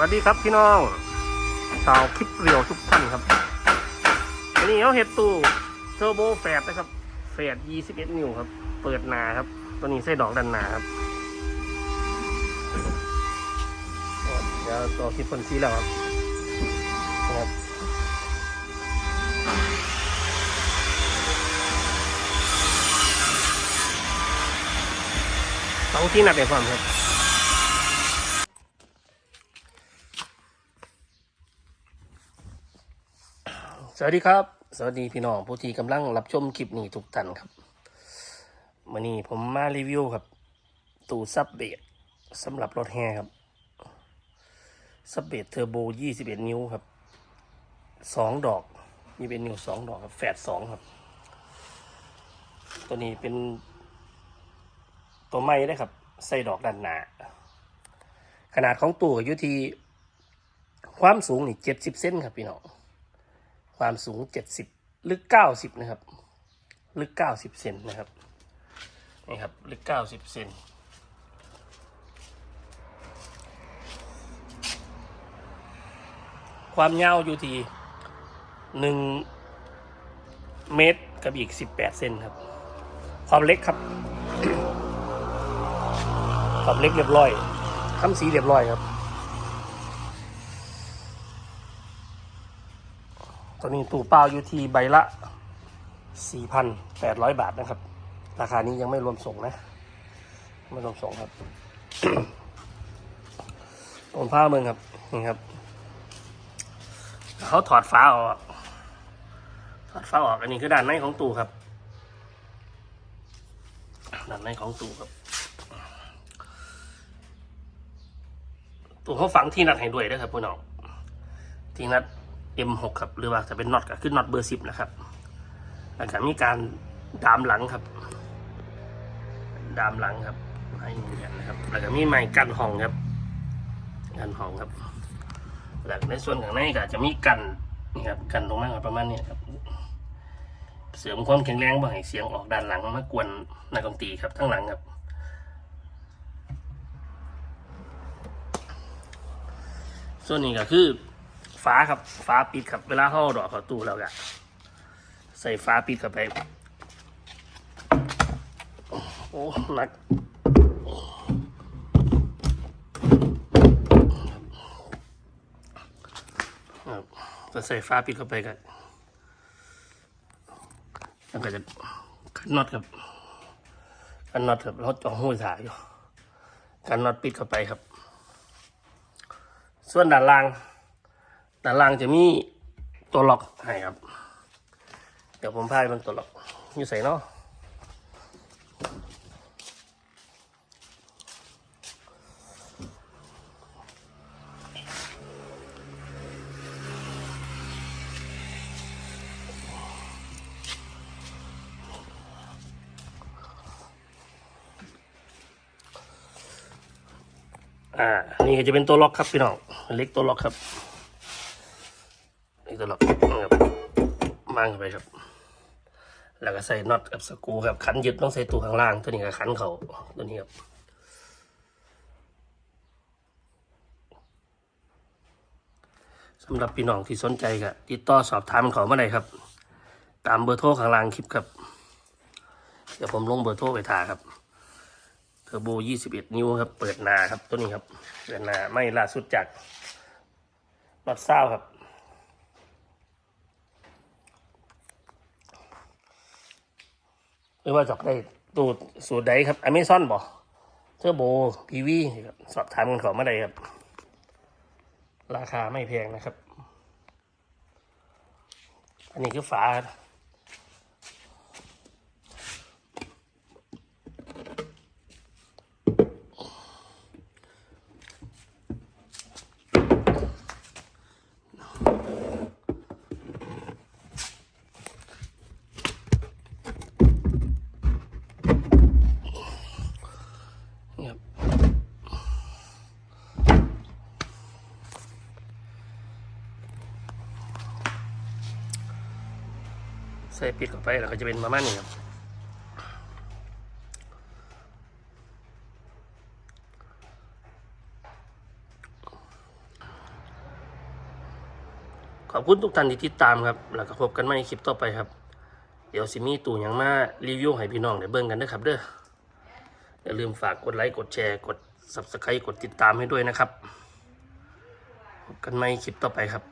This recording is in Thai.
วัสดีครับพี่น้องชาวคลิปเรียวทุกท่านครับวันนี้เขาเห็ดตู้เทอร์โบแฟดนะครับแฟด21 นิ้วครับ เปิดหนาครับ ตัวนี้ไส้ดอกด้านหนาครับเดี๋ยวตัวคิดพ่นซีแล้วครับครับสองที่หนักในความครับ สวัสดีครับ สวัสดีพี่น้องผู้ที่กำลังรับชมคลิปนี้ทุกท่านครับวันนี้ผมมารีวิวครับ ตู้ซับเบดสำหรับรถแห่ครับซับเบดเทอร์โบ 21 นิ้วครับสองดอกนี่เป็นนิ้วสองดอกครับแฟดสองครับ ตัวนี้เป็นตัวไม้ได้ครับ ใส่ดอกด้านหนาขนาดของตู้อยู่ที่ความสูงนี่ 70 เซนครับพี่น้อง ความสูง70ลึก90นะครับ ลึก90เซนนะครับนี่ครับลึก90เซนความยาวอยู่ที่1เมตรกับอีก18เซนครับ ความเล็กครับ ความเล็กเรียบร้อยทำสีเรียบร้อยครับ ตัวนี้ตู้เปล่าอยู่ที่ใบละ 4,800 บาทนะครับ ราคานี้ยังไม่รวมส่งนะ ไม่รวมส่งครับตรงผ้ามืองครับ นี่ครับ เขาถอดฟ้าออก ถอดฟ้าออก อันนี้คือด้านในของตู้ครับ ด้านในของตู้ครับตู้เขาฝังที่นัดให้ด้วยนะครับพี่น้องที่นัด M6 ครับ หรือว่าจะเป็นน็อตก็คือน็อตเบอร์10นะครับแล้วก็มีการดามหลังครับ ดามหลังครับ ให้เหมือนกันนะครับ แล้วก็มีไม้กันห้องครับกันห้องครับแล้วในส่วนข้างในก็จะมีกันนี่ครับกันตรงนั้นประมาณนี้ครับ เสริมความแข็งแรงบ่ให้เสียงออกด้านหลังมากวนนักดนตรีครับทั้งหลังครับส่วนนี้ก็คือ ฟ้าครับฟ้าปิดครับเวลาเข้าเอดอกเข้าตู้แล้วก็ใส่ฟ้าปิดเข้าไป โอ้หนักก็ใส่ฟ้าปิดเข้าไปกันแล้วก็จะขันน็อตครับขันน็อตครับเราจ่อห้วยถ่ายอยู่ขันน็อตปิดเข้าไปครับ ส่วนด้านล่าง ด้านล่างจะมีตัวล็อกให้ครับ เดี๋ยวผมพายมันตัวล็อกอยู่ใส่เนาะอ่า นี่ก็จะเป็นตัวล็อกครับพี่น้องเล็กตัวล็อกครับ นี่ตลอกนะครับมางไปครับ แล้วก็ใส่น็อตกับสกูครับขันยึดต้องใส่ตัวข้างล่าง ตัวนี้ก็ขันเขาตัวนี้ครับสำหรับพี่น้องที่สนใจก็ติดต่อสอบถามเขามาได้ครับ ตามเบอร์โทรข้างล่างคลิปครับ เดี๋ยวผมลงเบอร์โทรไปถ่าครับเทอร์โบ21 นิ้วครับ เปิดนาครับ ตัวนี้ครับ เปิดนาไม่ล่าสุดจากรถเศร้าครับ หรือว่าจอกได้ตูดสูตรใดครับอเมซอนบ่เทอร์โบพีวีสอบถามกันเมื่อใดครับ ราคาไม่แพงนะครับ อันนี้คือฝา ใส่ปิดเข้าไปแล้วก็จะเป็นประมาณนี้ครับขอบคุณทุกท่านที่ติดตามครับ แล้วก็พบกันใหม่คลิปต่อไปครับ เดี๋ยวสิมีตู่ยังมารีวิวให้พี่น้องได้เบิ่งกันด้วยครับเด้อ อย่าลืมฝากกดไลค์ กดแชร์ กด subscribe กดติดตามให้ด้วยนะครับ พบกันใหม่คลิปต่อไปครับ